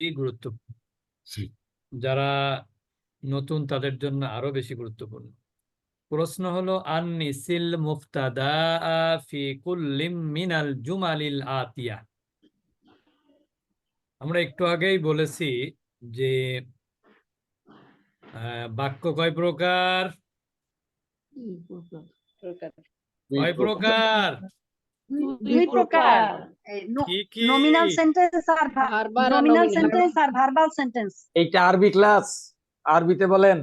গুরুত্বপূর্ণ। যারা নতুন তাদের জন্য আরও বেশি গুরুত্বপূর্ণ। প্রশ্ন হলো আননিসিল মুফতাদা ফি কুল্লিম মিনাল জুমালিল আতিয়া। আমরা একটু আগেই বলেছি যে আহ, বাক্য কয় প্রকার? কয় প্রকার? দুই প্রকার নমিনাল সেন্টেন্স আর নমিনাল সেন্টেন্স আর ভার্বাল সেন্টেন্স এইটা আরবি ক্লাস আরবিতে বলেন।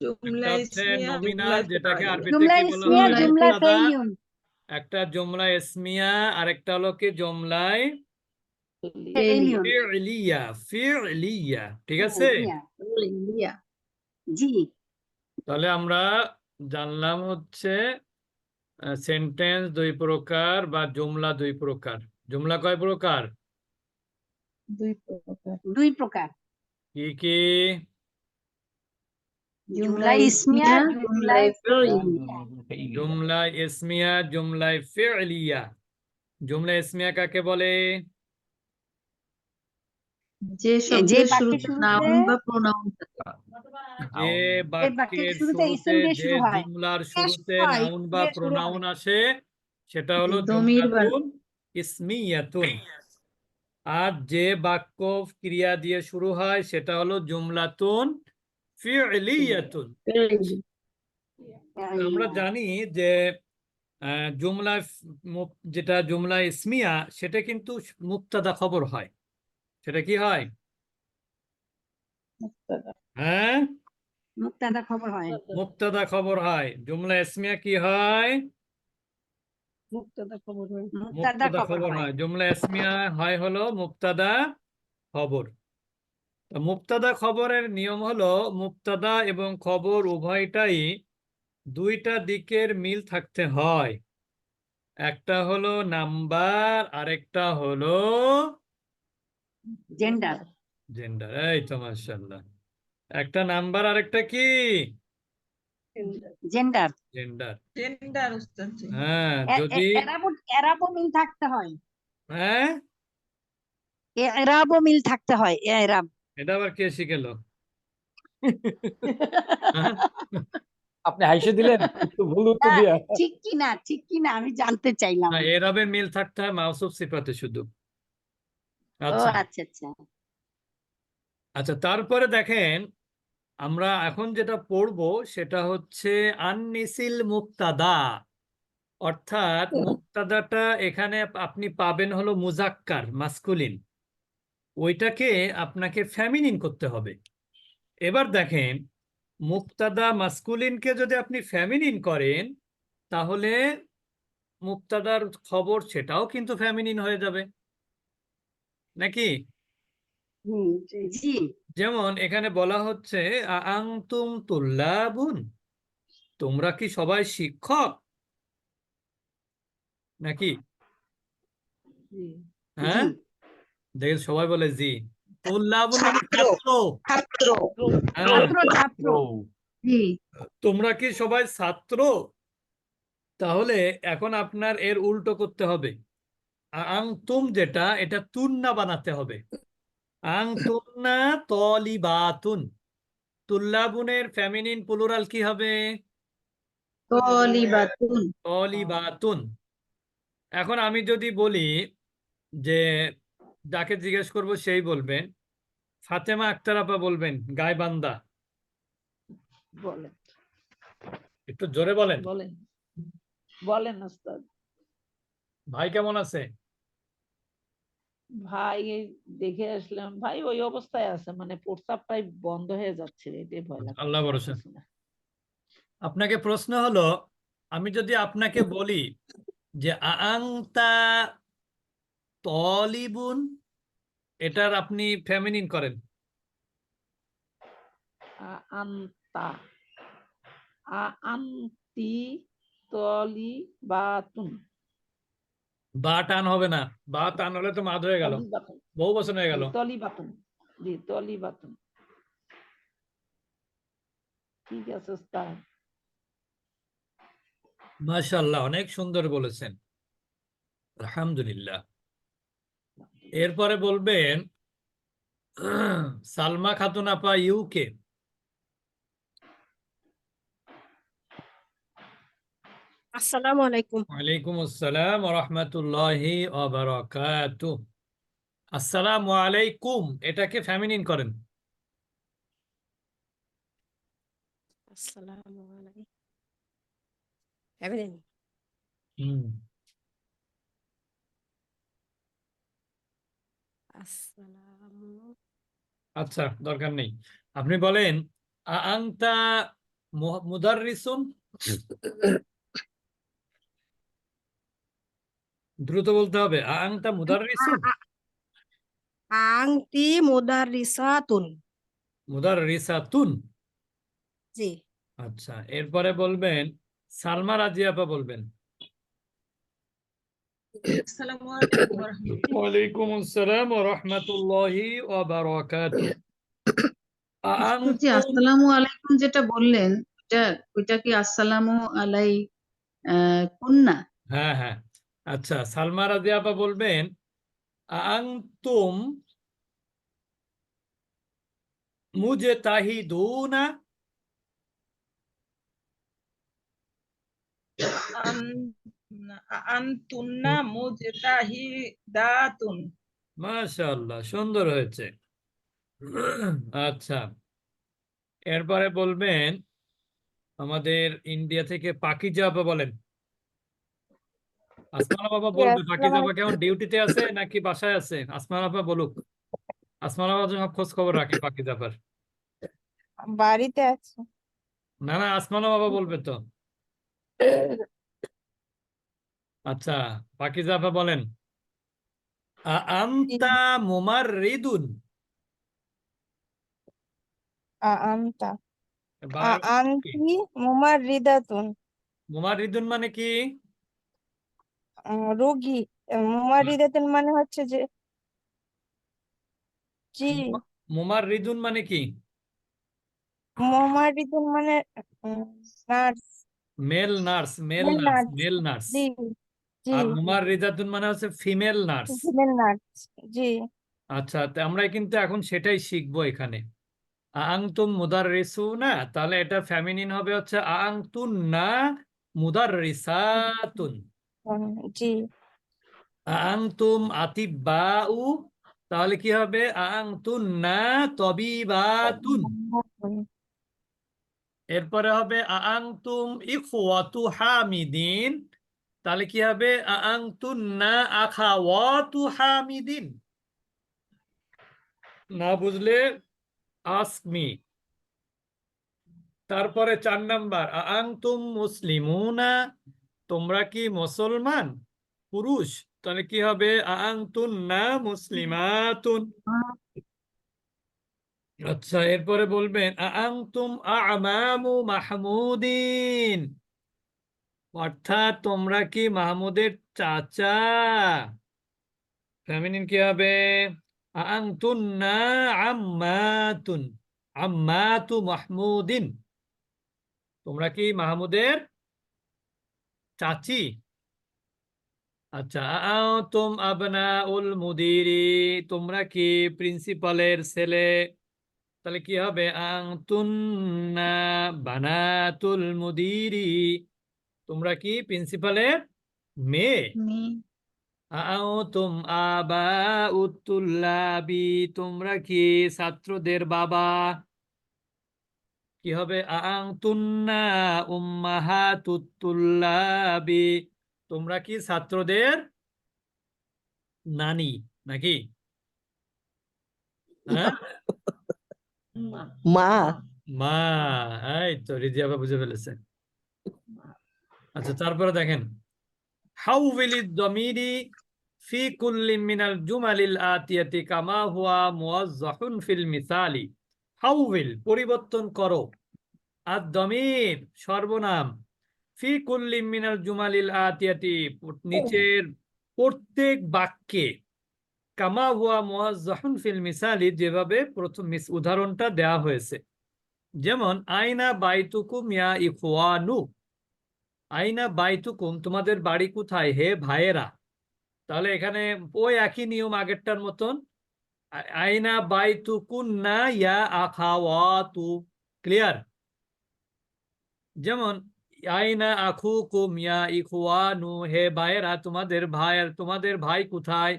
একটা হচ্ছে নমিনাল যেটাকে আরবিতে জুমলা ইসমিয়া মুবতাদা, ফেইলুন একটা হলো কি? জুমলায় ফি'লিয়া ঠিক আছে? জি তাহলে আমরা জানলাম হচ্ছে সেন্টেন্স দুই প্রকার বা জুমলা দুই প্রকার। জুমলা কয় প্রকার? দুই প্রকার। কি কি? জুমলা ইসমিয়া জুমলা জুমলা ইসমিয়া জুমলা ফি'লিয়া। জুমলা ইসমিয়া কাকে বলে? যে শব্দের শুরুতে নাউন বা প্রোনাউন থাকে। যে বাক্যের শুরুতে যে জুমলার শুরুতে নাউন বা হয়। প্রোনাউন আসে সেটা হলো দমির ইসমিয়াতুন। আর যে বাক্য ক্রিয়া দিয়ে শুরু হয় সেটা হলো জুমলাতুন ফি'লিয়াতুন আমরা জানি যে আহ, জুমলা যেটা জুমলা ইসমিয়া সেটা কিন্তু মুক্তাদা খবর হয়। সেটা কি হয়? হ্যাঁ? মুক্তাদা খবর হয়। মুক্তাদা খবর হয়। জুমলা ইসমিয়া কি হয়? মুক্তাদা খবর হয়। মুক্তাদা খবর হয়। জুমলা ইসমিয়া হয় হলো মুক্তাদা খবর। মুক্তাদা খবরের নিয়ম হলো মুক্তাদা এবং খবর উভয়টাই দুইটা দিকের মিল থাকতে হয়। একটা হলো নাম্বার আরেকটা হলো জেন্ডার জেন্ডার এই তো মাশাআল্লাহ। একটা নাম্বার আরেকটা কি? জেন্ডার জেন্ডার জেন্ডার উস্তাদ হ্যাঁ যদি এরাবো এরাবো মিল থাকতে হয়। হ্যাঁ? এরাবো মিল থাকতে হয় এরাব। এটা আবার কে শিখেলো? আপনি হাইসে দিলেন ভুল উত্তর দিয়া। ঠিক কি না ঠিক কি না আমি জানতে চাইলাম। না এরাবের মিল থাকতে হয় মাউসুফ সিফাতে শুধু। আচ্ছা। আচ্ছা আচ্ছা। আচ্ছা তারপরে দেখেন আমরা এখন যেটা পড়ব সেটা হচ্ছে আননিসিল মুক্তাদা। অর্থাৎ মুক্তাদাটা এখানে আপনি পাবেন হলো মুজাক্কার মাসকুলিন। ওইটাকে আপনাকে ফ্যামিনিন করতে হবে। এবার দেখেন মুক্তাদা মাসকুলিনকে যদি আপনি ফ্যামিনিন করেন তাহলে মুক্তাদার খবর সেটাও কিন্তু ফ্যামিনিন হয়ে যাবে। নাকি? জি। যেমন এখানে বলা হচ্ছে আংতুম তুল্লাবুন। তোমরা কি সবাই শিক্ষক? নাকি? হ্যাঁ? দেখে সবাই বলে জি। তুল্লাবুন মানে ছাত্র। ছাত্র। হ্যাঁ, ছাত্র। ছাত্র। জি। তোমরা কি সবাই ছাত্র? তাহলে এখন আপনার এর উল্টো করতে হবে। আংতুম যেটা এটা তুন্না বানাতে হবে। আংতুন্না তলিবাতুন। তুল্লাবুনের ফেমিনিন প্লুরাল কি হবে? তলিবাতুন। তলিবাতুন। এখন আমি যদি বলি যে যাকে জিজ্ঞেস করব সেই বলবেন ফাতেমা আক্তার আপা বলবেন গায়বান্দা বলেন। একটু জোরে বলেন। বলেন। বলেন ভাই কেমন আছে? ভাই দেখে আসলাম ভাই ওই অবস্থায় আছে মানে প্রস্তাবটাই বন্ধ হয়ে যাচ্ছে এটাই ভয় লাগছে আল্লাহ ভরসা। আপনাকে প্রশ্ন হলো আমি যদি আপনাকে বলি যে আংতা তলিবুন এটার আপনি ফেমিনিন করেন। আন্তা আ আন্তি তলিবাতুন। বা টান হবে না। বা টান হলে তো মাদ হয়ে গেল। বহু বছর হয়ে গেল। তলিবাতুন জি তলিবাতুন ঠিক আছে ওস্তাদ। মাশাআল্লাহ অনেক সুন্দর বলেছেন। আলহামদুলিল্লাহ। এরপরে বলবেন সালমা খাতুন আপা ইউকে। আসসালামু আলাইকুম। ওয়ালাইকুম আসসালাম রহমতুল্লাহি বারাকাতুহ। আসসালামু আলাইকুম। এটাকে ফেমিনিন করেন। আসসালামু আলাইকুম। এভরিথিং হুম। আসসালামু আচ্ছা দরকার নেই। আপনি বলেন আংতা মু- মুদাররিসুন দ্রুত বলতে হবে। আ আংতা মুদাররিসুন আংতি মুদাররিসাতুন। মুদাররিসাতুন। জি। আচ্ছা এরপরে বলবেন সালমা আপা বলবেন। আসসালামু আলাইকুম ওয়া রাহমাতুল্লাহ। ওয়ালাইকুম আসসালাম ওয়া রাহমাতুল্লাহি ওয়া বারাকাতুহু। আসসালামু আলাইকুম যেটা বললেন ওটা ওইটা কি আসসালামু আলাই আহ, কুন্না? হ্যাঁ হ্যাঁ। আচ্ছা সালমা আপা বলবেন আ আনতুম মুজতাহিদুনা আন্তুন্না মুজতাহিদাতুন মাশাআল্লাহ সুন্দর হয়েছে। আচ্ছা এরপরে বলবেন আমাদের ইন্ডিয়া থেকে পাকিজা বলেন। আসমান বাবা বলবে আপা কেমন ডিউটিতে আছে নাকি বাসায় আছে? আসমান আপা বলুক। আসমান আপা সব খোঁজ খবর রাখে বাড়িতে আছে। না না আসমান বাবা বলবে তো। আচ্ছা আপা বলেন। আনতা মুমাররিদুন আ আনতা। আ বা- আনতি মুমাররিদাতুন মুমাররিদুন মানে কি? রোগী মুমাররিদাতুন মানে হচ্ছে যে জি মুমাররিদুন মানে কি? মুমাররিদুন মানে nurse. Male nurse male nurse male nurse. জি জি। আর মুমাররিদাতুন মানে হচ্ছে ফিমেল নার্স। ফিমেল নার্স জি। আচ্ছা তো আমরা কিন্তু এখন সেটাই শিখব এখানে। আংতুম মুদাররিসুনা তাহলে এটা ফেমিনিন হবে হচ্ছে আংতুন্না মুদাররিসাতুন আতিব্বাউ, তাহলে কি হবে? আংতুন্না তবিবাতুন। এরপরে হবে আংতুম হামিদিন। তাহলে কি হবে? আখাওয়াতু হামিদিন। না বুঝলে আস্ক মি তারপরে চার নাম্বার আংতুম মুসলিমুনা তোমরা কি মুসলমান? পুরুষ, তাহলে কি হবে? আংতুন্না মুসলিমাতুন। আচ্ছা এরপরে বলবেন আংতুম আমামু মাহমুদিন। অর্থাৎ তোমরা কি মাহমুদের চাচা? ফেমিনিন কি হবে? আংতুন্না আম্মাতুন। আম্মাতু মাহমুদিন। তোমরা কি মাহমুদের চাচি? আচ্ছা আনতুম আবনাউল মুদিরি তোমরা কি প্রিন্সিপালের ছেলে? তাহলে কি হবে? আনতুন্না বানাতুল মুদিরি তোমরা কি প্রিন্সিপালের মেয়ে? মি আনতুম আবাউত তুল্লাবি তোমরা কি ছাত্রদের বাবা? কি হবে? আনতুন্না উম্মাহাতুত তুল্লাবি তোমরা কি ছাত্রদের নানি নাকি? হ্যাঁ? মা। মা এই তো রিজিয়াবা বুঝে ফেলেছে। আচ্ছা তারপরে দেখেন। হাউ উইল ইদ দমিরি ফি কুল্লি মিনাল জুমালিল আতিয়াতি কামা হুয়া মুয়াজ্জাহুন ফিল মিসালি। হাউ উইল পরিবর্তন করো। আর দমির সর্বনাম। ফি কুল্লি মিনাল জুমালিল আতিয়াতি নিচের প্রত্যেক বাক্যে কামা হুয়া মুয়াজ্জাহুন ফিল মিসালি যেভাবে প্রথম মিস উদাহরণটা দেয়া হয়েছে। যেমন আইনা বাইতুকুম ইয়া ইখওয়ানু। আইনা বাইতুকুম তোমাদের বাড়ি কোথায়? হে ভাইয়েরা। তাহলে এখানে ওই একই নিয়ম আগেরটার মতন। আইনা বাইতু কুন্না ইয়া আখাওয়াতু। ক্লিয়ার যেমন আইনা আখু কুম ইয়া ইখওয়ানু হে ভাইয়েরা তোমাদের ভাইয়ের তোমাদের ভাই কোথায়?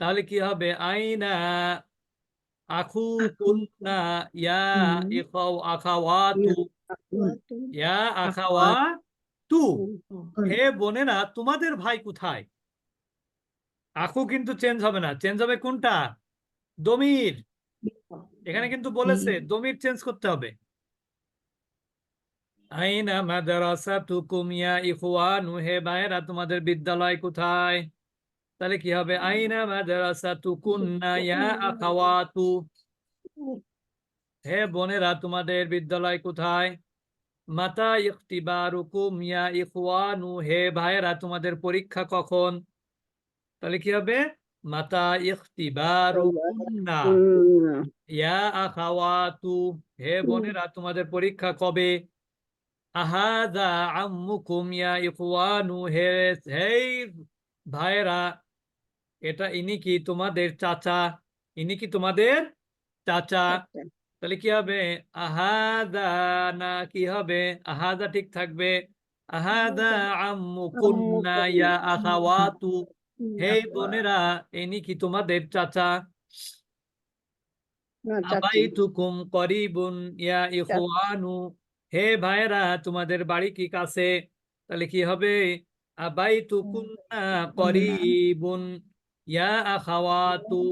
তাহলে কি হবে? আইনা আখু কুন্না ইয়া। ইখাও আখাওয়াতু। ইয়া আখাওয়াতু। হে বোনেরা তোমাদের ভাই কোথায়? আখু কিন্তু চেঞ্জ হবে না। চেঞ্জ হবে কোনটা? দমির। এখানে কিন্তু বলেছে দমির চেঞ্জ করতে হবে। আইনা মাদ্রাসাতুকুম ইয়া ইখওয়ানু হে ভাইয়েরা তোমাদের বিদ্যালয় কোথায়? তাহলে কি হবে? আইনা মাদ্রাসাতুকুন্না ইয়া আখাওয়াতু। হে বোনেরা তোমাদের বিদ্যালয় কোথায়? মাতা ইখতিবারুকুম ইয়া ইখওয়ানু হে ভাইয়েরা তোমাদের পরীক্ষা কখন? তাহলে কি হবে? মাতা ইখতিবারুকুন্না ইয়া আখাওয়াতু। হে বোনেরা তোমাদের পরীক্ষা কবে? আহাদা আম্মুকুম ইয়া ইখওয়ানু। হে হেই ভাইরা এটা ইনি কি তোমাদের চাচা? ইনি কি তোমাদের চাচা? তাহলে কি হবে? আহাদা না কি হবে? আহাদা ঠিক থাকবে। আহাদা আম্মুকুন্না। ইয়া আখাওয়াতু। হে বোনেরা ইনি কি তোমাদের চাচা? আবাইতুকুম করিবুন ইয়া ইখওয়ানু হে ভাইরা তোমাদের বাড়ি কি কাছে? তাহলে কি হবে? আবাইতুকুন্না করিবুন ইয়া আখাওয়াতু।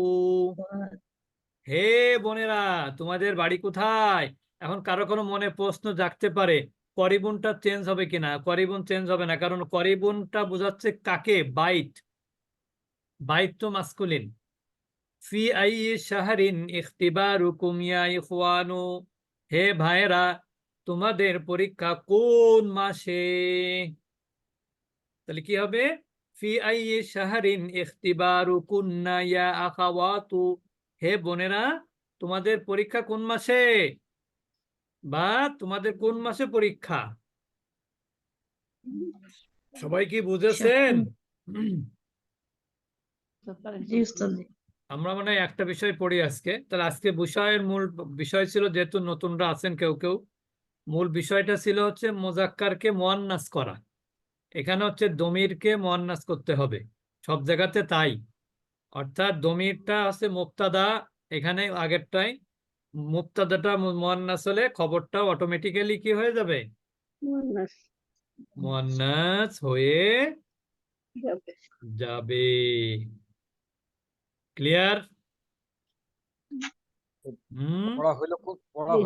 হে বোনেরা তোমাদের বাড়ি কোথায়? এখন কারও কোনো মনে প্রশ্ন জাগতে পারে করিবুনটা চেঞ্জ হবে কিনা? করিবুন চেঞ্জ হবে না কারণ করিবুনটা বোঝাচ্ছে কাকে? বাইট। বাইট তো মাস্কুলিন। ফি আই শাহরিন ইখতিবারুকুম ইয়া ইখওয়ানু। হে ভাইরা তোমাদের পরীক্ষা কোন মাসে? তাহলে কি হবে? ফি আই শাহরিন ইখতিবারুকুন্না ইয়া আখাওয়াতু। হে বোনেরা তোমাদের পরীক্ষা কোন মাসে? বা তোমাদের কোন মাসে পরীক্ষা? সবাই কি বুঝেছেন। আমরা মানে একটা বিষয় পড়ি আজকে। তাহলে আজকে বিষয়ের মূল বিষয় ছিল যেহেতু নতুনরা আছেন কেউ কেউ মূল বিষয়টা ছিল হচ্ছে মোজাক্কারকে মোয়ান্নাস করা। এখানে হচ্ছে দমিরকে মোয়ান্নাস করতে হবে। সব জায়গাতে তাই। অর্থাৎ দমিরটা আছে মুক্তাদা এখানে আগেরটাই। মুক্তাদাটা মোয়ান্নাস হলে খবরটা অটোমেটিক্যালি কি হয়ে যাবে? মোয়ান্নাস। হয়ে যাবে। ক্লিয়ার হুম পড়া হইল খুব